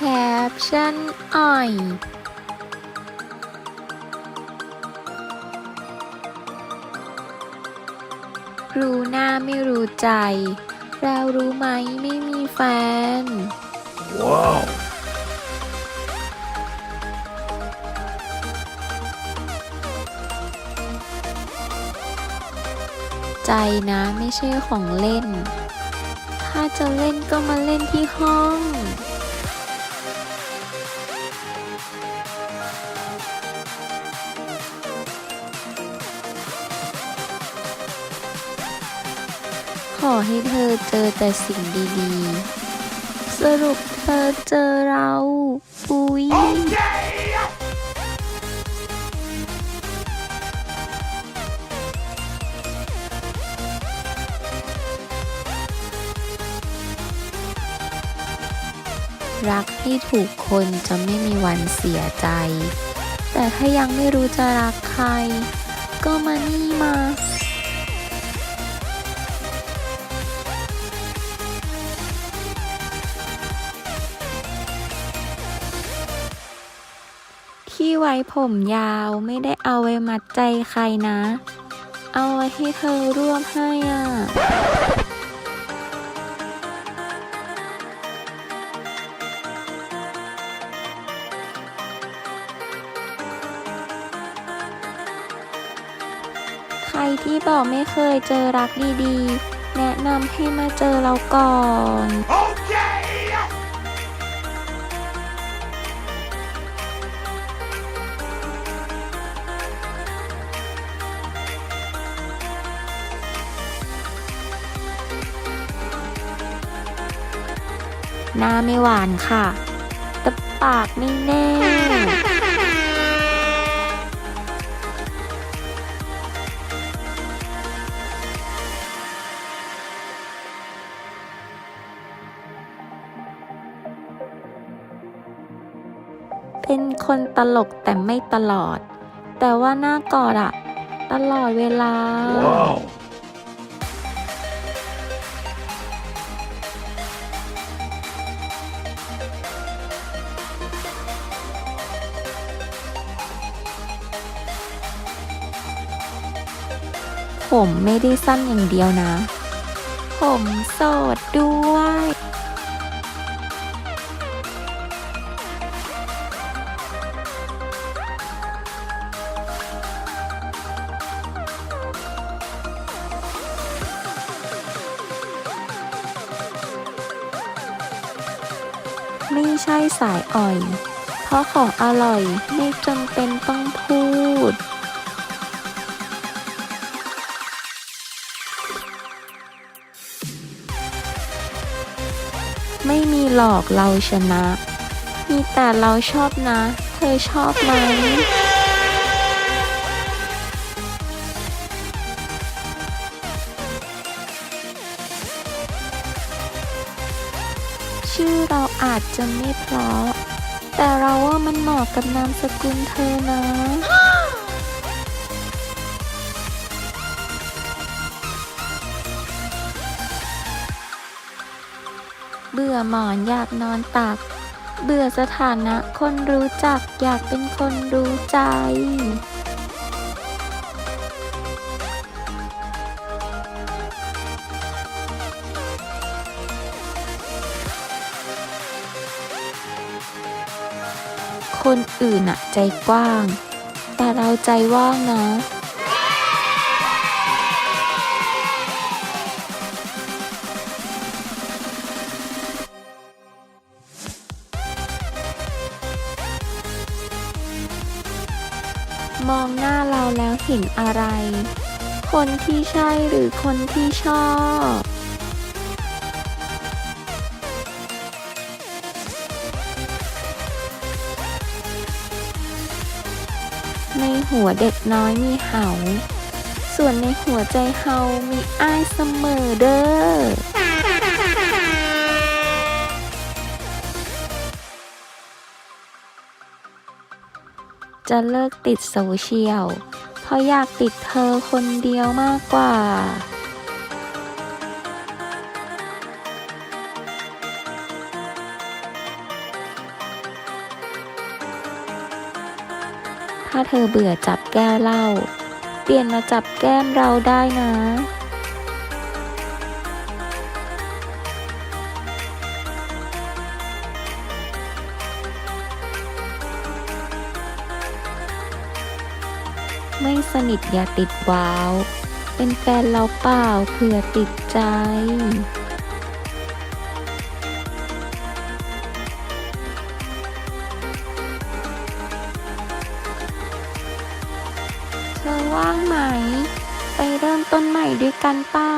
แคปชั่นอ่อย รู้หน้าไม่รู้ใจ เรารู้ไหมไม่มีแฟน Wow. ใจนะไม่ใช่ของเล่น ถ้าจะเล่นก็มาเล่นที่ห้อง ขอให้เธอเจอแต่สิ่งดีๆ สรุปเธอเจอเราปุย รักให้ถูกคนจะไม่มีวันเสียใจ แต่ถ้ายังไม่รู้จะรักใคร ก็มานี่มา ไว้ผมยาวไม่ได้เอาไว้มัดใจใครนะ เอาไว้ให้เธอร่วบให้อะใครที่บอกไม่เคยเจอรักดีๆ แนะนำให้มาเจอเราก่อน หน้าไม่หวานค่ะ แต่ปากไม่แน่เป็นคนตลกแต่ไม่ตลอด แต่ว่าหน้ากอดอะตลอดเวลา Wow. ผมไม่ได้สั้นอย่างเดียวนะ ผมโสดด้วย ไม่ใช่สายอ่อย เพราะของอร่อยไม่จำเป็นต้องพูด หลอกเราชนะ มีแต่เราชอบนะ เธอชอบไหมชื่อเราอาจจะไม่เพราะ แต่เราว่ามันเหมาะกับนามสกุลเธอนะ เบื่อหมอนอยากนอนตัก เบื่อสถานะคนรู้จักอยากเป็นคนรู้ใจคนอื่นอะใจกว้าง แต่เราใจว่างนะ มองหน้าเราแล้วเห็นอะไร คนที่ใช่หรือคนที่ชอบ ในหัวเด็กน้อยมีเหา ส่วนในหัวใจเฮามีอ้ายเสมอเด้อ จะเลิกติดโซเชียล เพราะอยากติดเธอคนเดียวมากกว่า ถ้าเธอเบื่อจับแก้วเหล้า เปลี่ยนมาจับแก้มเราได้นะ ไม่สนิทอย่าติดว้าว เป็นแฟนเราเปล่าเผื่อติดใจเธอว่างไหม ไปเริ่มต้นใหม่ด้วยกันเปล่า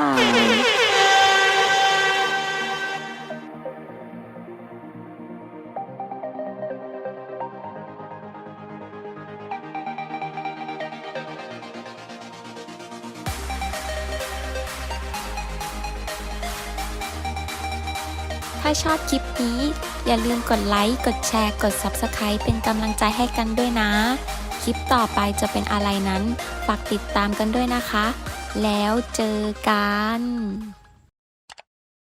าชอบคลิปนี้ อย่าลืมกดไลค์ กดแชร์ กด Subscribe เป็นกำลังใจให้กันด้วยนะ คลิปต่อไปจะเป็นอะไรนั้น ฝากติดตามกันด้วยนะคะ แล้วเจอกัน